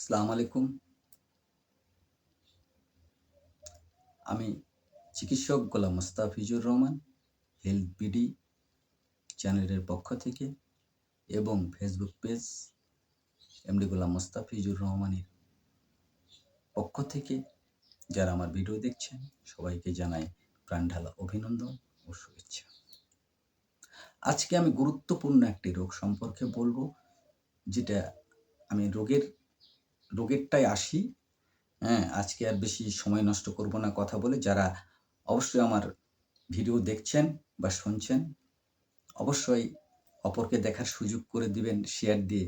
আসসালামু আলাইকুম আমি চিকিৎসক গোলাম মোস্তাফিজুর রহমান, হেলথ বিডি চ্যানেলের পক্ষ থেকে এবং Facebook page MD Golam Mostafizur রহমানের পক্ষ থেকে যারা আমার ভিডিও দেখছেন, সবাইকে জানাই প্রাণঢালা অভিনন্দন ও শুভেচ্ছা। আজকে আমি গুরুত্বপূর্ণ একটি রোগ সম্পর্কে বলব, যেটা আমি রোগের রোগেরটাই আসি। হ্যাঁ আজকে আর বেশি সময় নষ্ট করব না কথা বলে। যারা অবশ্যই আমার ভিডিও দেখছেন বা শুনছেন, অবশ্যই অপরকে দেখার সুযোগ করে দিবেন শেয়ার দিয়ে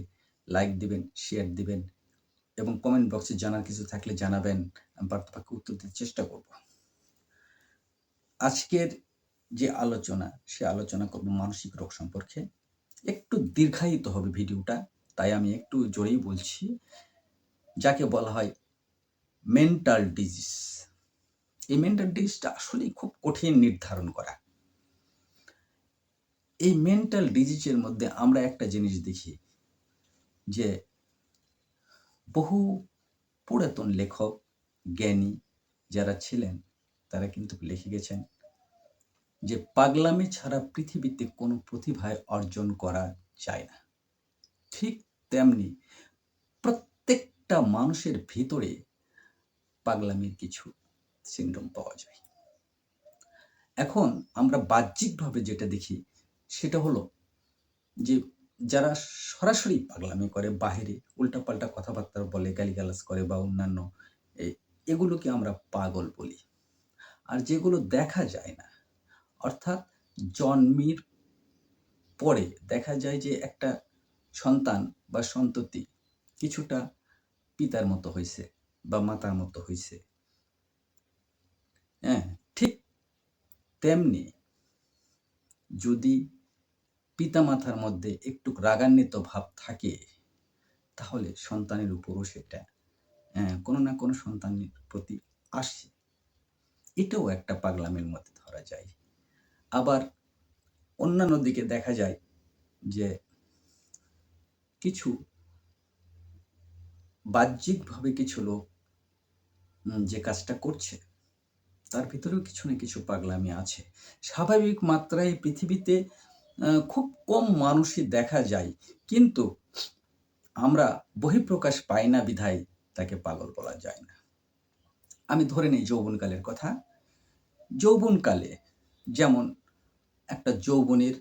লাইক দিবেন শেয়ার দিবেন এবং কমেন্ট বক্সে জানার কিছু থাকলে জানাবেন। আমি বার্তাপাকে উত্তর দিতে চেষ্টা করব। আজকের যে আলোচনা, সে আলোচনা করব মানসিক রোগ সম্পর্কে। একটু দীর্ঘায়িত হবে ভিডিওটা, তাই আমি একটু জোরেই বলছি। যাকে বলা হয় মেন্টাল ডিজিজ এই মেন্টাল ডিজিজটা আসলেই খুব কঠিন নির্ধারণ করা। এই মেন্টাল ডিজিজের মধ্যে আমরা একটা জিনিস দেখি যে বহু পুরাতন লেখক, জ্ঞানী যারা ছিলেন, তারা কিন্তু লিখে গেছেন যে পাগলামি ছাড়া পৃথিবীতে কোনো প্রতিভায় অর্জন করা যায় না। ঠিক তেমনি প্রত্যেকটা মানুষের ভিতরে পাগলামির কিছু সিন্ড্রোম পাওয়া যায়। এখন আমরা বাহ্যিকভাবে যেটা দেখি, সেটা হলো যে যারা সরাসরি পাগলামি করে, বাহিরে উল্টাপাল্টা কথাবার্তা বলে, গালিগালাজ করে বা অন্যান্য এগুলোকে আমরা পাগল বলি। আর যেগুলো দেখা যায় না, অর্থাৎ জন্মের পরে দেখা যায় যে একটা সন্তান বা সন্ততি কিছুটা পিতার মতো হয়েছে বা মাতার মতো হয়েছে হ্যাঁ ঠিক তেমনি যদি পিতামাতার মধ্যে একটু রাগান্বিত ভাব থাকে তাহলে সন্তানের উপরও সেটা হ্যাঁ, কোনো না কোনো সন্তানের প্রতি আসে। এটাও একটা পাগলামের মধ্যে ধরা যায়। আবার অন্যান্য দিকে দেখা যায় যে কিছু বাহ্যিকভাবে কিছু লোক যে কাজটা করছে, তার ভিতরেও কিছু না কিছু পাগলামি আছে। স্বাভাবিক মাত্রায় পৃথিবীতে খুব কম মানুষই দেখা যায়, কিন্তু আমরা বহিঃপ্রকাশ পাই না বিধায় তাকে পাগল বলা যায় না। আমি ধরে নিই যৌবনকালের কথা। যৌবনকালে যেমন একটা যৌবনের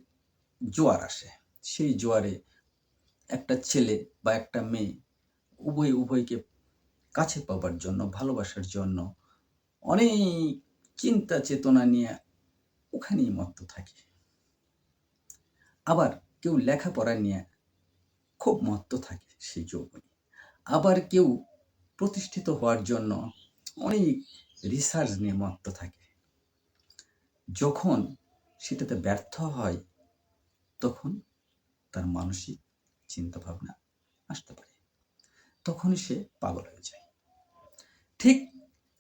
জোয়ার আসে, সেই জোয়ারে একটা ছেলে বা একটা মেয়ে উভয়, উভয়কে কাছে পাবার জন্য, ভালোবাসার জন্য অনেক চিন্তা, চেতনা নিয়ে ওখানেই মত্ত থাকে। আবার কেউ লেখাপড়া নিয়ে খুব মত্ত থাকে সেই যৌবনে। আবার কেউ প্রতিষ্ঠিত হওয়ার জন্য অনেক রিসার্চ নিয়ে মত্ত থাকে। যখন সেটাতে ব্যর্থ হয়, তখন তার মানসিক চিন্তা ভাবনা আসতে পারে। তখন সে পাগল হয়ে যায়। ঠিক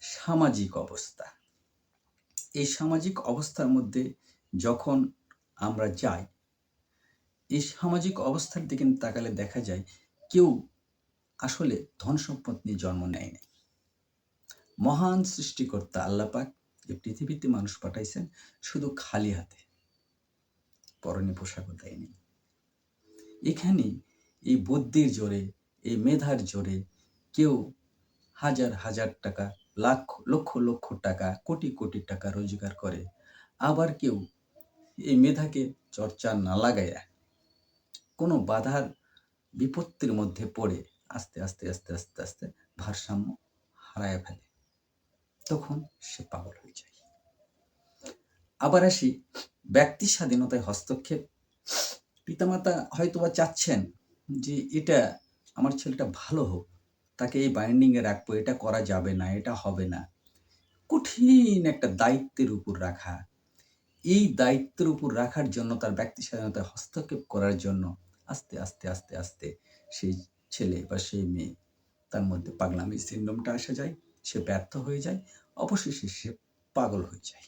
সামাজিক অবস্থা। এই সামাজিক অবস্থার মধ্যে যখন আমরা যাই, এই সামাজিক অবস্থার দিকে তাকালে দেখা যায় কেউ আসলে ধন সম্পদ নিয়ে জন্ম নেয়নি মহান সৃষ্টিকর্তা আল্লাপাক এই পৃথিবীতে মানুষ পাঠাইছেন শুধু খালি হাতে। পরনে পোশাকও দেয়নি। এখানে এই বুদ্ধির জোরে এই মেধার জোরে কেউ হাজার হাজার টাকা, লাখ, লক্ষ লক্ষ টাকা, কোটি কোটি টাকা রোজগার করে। আবার কেউ এই মেধাকে চর্চা না লাগাইয়া কোনো বাধার বিপত্তির মধ্যে পড়ে আস্তে আস্তে আস্তে আস্তে আস্তে ভারসাম্য হারায় ফেলে। তখন সে পাগল হয়ে যায়। আবার আসি ব্যক্তি স্বাধীনতায় হস্তক্ষেপ। পিতামাতা হয়তোবা চাচ্ছেন যে এটা আমার ছেলেটা ভালো হোক, তাকে এই বাইন্ডিংয়ে রাখব, এটা করা যাবে না, এটা হবে না। কঠিন একটা দায়িত্বের উপর রাখা। এই দায়িত্বের উপর রাখার জন্য, তার ব্যক্তি স্বাধীনতায় হস্তক্ষেপ করার জন্য আস্তে আস্তে আস্তে আস্তে সেই ছেলে বা সেই মেয়ে, তার মধ্যে পাগলামি সিন্ড্রোমটা আসা যায়, সে ব্যর্থ হয়ে যায়, অবশেষে সে পাগল হয়ে যায়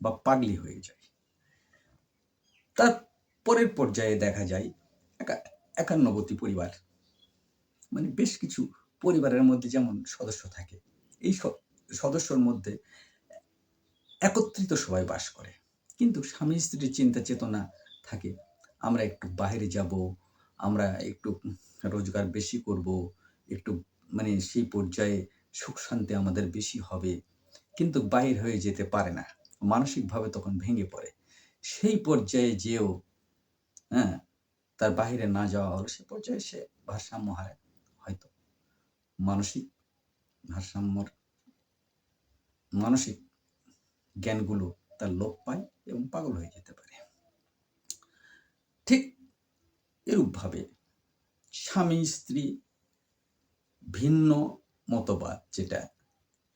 বা পাগলি হয়ে যায়। তার পরের পর্যায়ে দেখা যায়, একা, একান্নবর্তী পরিবার। মানে বেশ কিছু পরিবারের মধ্যে যেমন সদস্য থাকে, এই সদস্যর মধ্যে একত্রিত সবাই বাস করে। কিন্তু স্বামী স্ত্রীর চিন্তা চেতনা থাকে, আমরা একটু বাইরে যাব, আমরা একটু রোজগার বেশি করব, একটু মানে সেই পর্যায়ে সুখ শান্তি আমাদের বেশি হবে, কিন্তু বাইর হয়ে যেতে পারে না, মানসিকভাবে তখন ভেঙে পড়ে। সেই পর্যায়ে যেও হ্যাঁ তার বাইরে না যাওয়া হলো সে পর্যায়ে সে ভারসাম্য হারায়। মানসিক ভারসাম্যর, মানসিক জ্ঞানগুলো তার লোপ পায় এবং পাগল হয়ে যেতে পারে। ঠিক এরূপভাবে স্বামী, স্ত্রী ভিন্ন মতবাদ যেটা,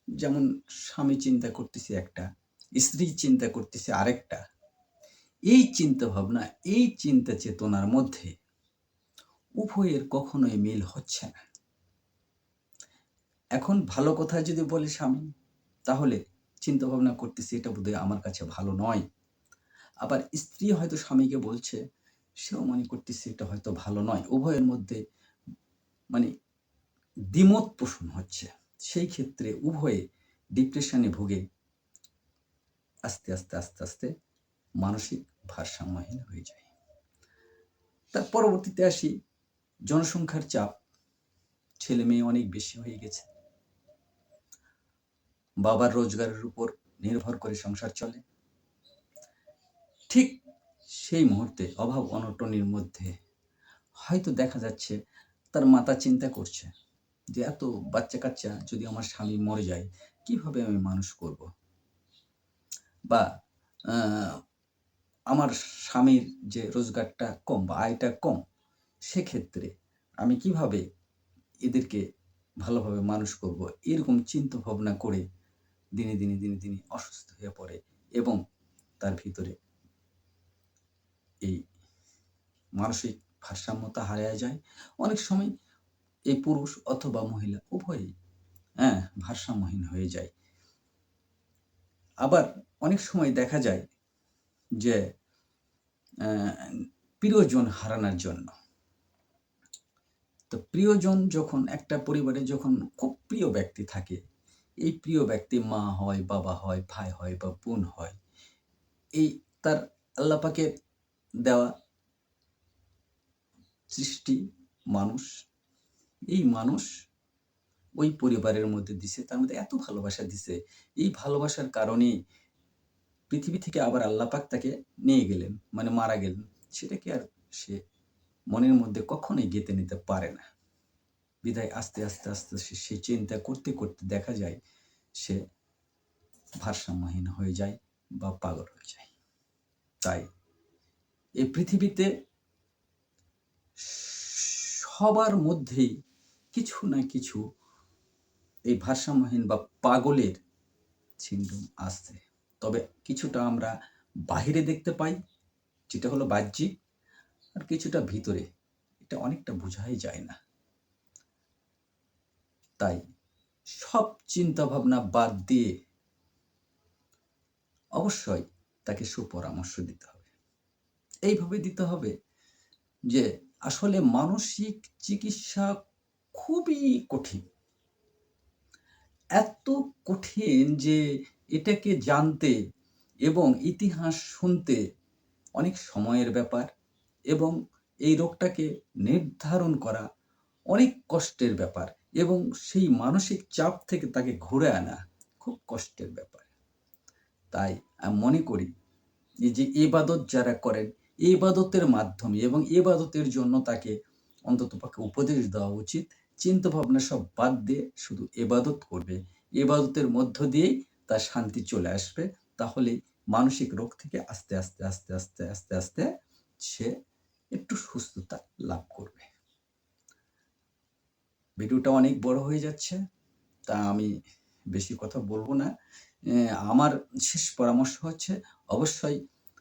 যেমন স্বামী চিন্তা করতেছে একটা, স্ত্রী চিন্তা করতেছে আরেকটা, এই চিন্তা ভাবনা এই চিন্তা চেতনার মধ্যে উভয়ের কখনোই মিল হচ্ছে না। এখন ভালো কথা যদি বলে স্বামী, তাহলে চিন্তা ভাবনা করতেছি এটা বোধহয় আমার কাছে ভালো নয়। আবার স্ত্রী হয়তো স্বামীকে বলছে, সেও মনে করতেছে এটা হয়তো ভালো নয়। উভয়ের মধ্যে মানে দ্বিমত পোষণ হচ্ছে। সেই ক্ষেত্রে উভয়ে ডিপ্রেশনে ভুগে আস্তে আস্তে আস্তে আস্তে মানসিক ভারসাম্যহীন হয়ে যায়। তার পরবর্তীতে আসি, জনসংখ্যার চাপ। ছেলে মেয়ে অনেক বেশি হয়ে গেছে। বাবার রোজগারের উপর নির্ভর করে সংসার চলে। ঠিক সেই মুহূর্তে অভাব অনটনের মধ্যে হয়তো দেখা যাচ্ছে তার মাতা চিন্তা করছে যে, এত বাচ্চা কাচ্চা যদি আমার স্বামী মরে যায়, কীভাবে আমি মানুষ করব? বা আমার স্বামীর যে রোজগারটা কম বা আয়টা কম, সেক্ষেত্রে আমি কীভাবে এদেরকে ভালোভাবে মানুষ করব? এরকম চিন্তা ভাবনা করে দিনে দিনে দিনে দিনে অসুস্থ হয়ে পড়ে এবং তার ভিতরে এই মানসিক ভারসাম্যতা হারিয়ে যায়। অনেক সময় এই পুরুষ অথবা মহিলা উভয়ই হ্যাঁ ভারসাম্যহীন হয়ে যায়। আবার অনেক সময় দেখা যায় যে প্রিয়জন হারানোর জন্য। তো প্রিয়জন যখন একটা পরিবারে যখন খুব প্রিয় ব্যক্তি থাকে এই প্রিয় ব্যক্তি মা হয়, বাবা হয়, ভাই হয় বা বোন হয়, এই তার আল্লাপাকের দেওয়া সৃষ্টি মানুষ, এই মানুষ ওই পরিবারের মধ্যে দিছে, তার মধ্যে এত ভালোবাসা দিছে, এই ভালোবাসার কারণে পৃথিবী থেকে আবার আল্লাপাক তাকে নিয়ে গেলেন মানে মারা গেলেন, সেটাকে আর সে মনের মধ্যে কখনোই গেতে নিতে পারে না। বিদায় আস্তে আস্তে আস্তে সে চিন্তা করতে করতে দেখা যায় সে ভারসাম্যহীন হয়ে যায় বা পাগল হয়ে যায়। তাই এই পৃথিবীতে সবার মধ্যেই কিছু না কিছু এই ভারসাম্যহীন বা পাগলের সিন্ড্রোম আসছে। তবে কিছুটা আমরা বাহিরে দেখতে পাই, যেটা হলো বাহ্যিক, আর কিছুটা ভিতরে। এটা অনেকটা বোঝাই যায় না। তাই সব চিন্তা ভাবনা বাদ দিয়ে অবশ্যই তাকে সুপরামর্শ দিতে হবে। এইভাবে দিতে হবে যে আসলে মানসিক চিকিৎসা খুবই কঠিন। এত কঠিন যে এটাকে জানতে এবং ইতিহাস শুনতে অনেক সময়ের ব্যাপার এবং এই রোগটাকে নির্ধারণ করা অনেক কষ্টের ব্যাপার। এবং সেই মানসিক চাপ থেকে তাকে ঘুরে আনা খুব কষ্টের ব্যাপার। তাই আমি মনে করি যে এবাদত যারা করেন এই ইবাদতের মাধ্যমে এবং ইবাদতের জন্য তাকে অন্ততপক্ষে উপদেশ দেওয়া উচিত। চিন্তা ভাবনা সব বাদ দিয়ে শুধু এবাদত করবে। এবাদতের মধ্য দিয়েই তার শান্তি চলে আসবে। তাহলে মানসিক রোগ থেকে আস্তে আস্তে আস্তে আস্তে আস্তে আস্তে সে একটু সুস্থতা লাভ করবে। ভিডিওটা অনেক বড় হয়ে যাচ্ছে, তা আমি বেশি কথা বলব না। আমার শেষ পরামর্শ হচ্ছে, অবশ্যই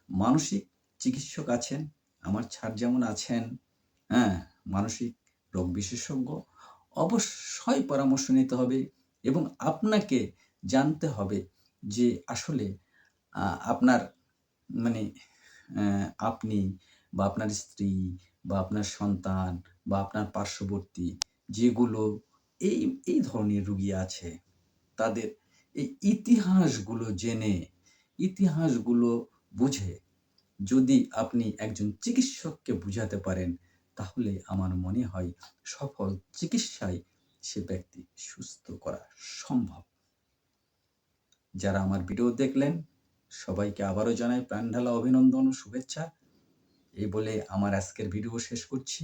মানসিক চিকিৎসক আছেন, আমার ছাড় যেমন আছেন হ্যাঁ মানসিক রোগ বিশেষজ্ঞ, অবশ্যই পরামর্শ নিতে হবে এবং আপনাকে জানতে হবে যে আসলে আপনার মানে আপনি বা আপনার স্ত্রী বা আপনার সন্তান বা আপনার পার্শ্ববর্তী যেগুলো এই এই ধরনের রুগী আছে, তাদের এই ইতিহাসগুলো জেনে, ইতিহাসগুলো বুঝে যদি আপনি একজন চিকিৎসককে বুঝাতে পারেন, তাহলে আমার মনে হয় সফল চিকিৎসায় সে ব্যক্তি সুস্থ করা সম্ভব। যারা আমার ভিডিও দেখলেন, সবাইকে আবারও জানাই প্রাণঢালা অভিনন্দন ও শুভেচ্ছা। এই বলে আমার আজকের ভিডিও শেষ করছি।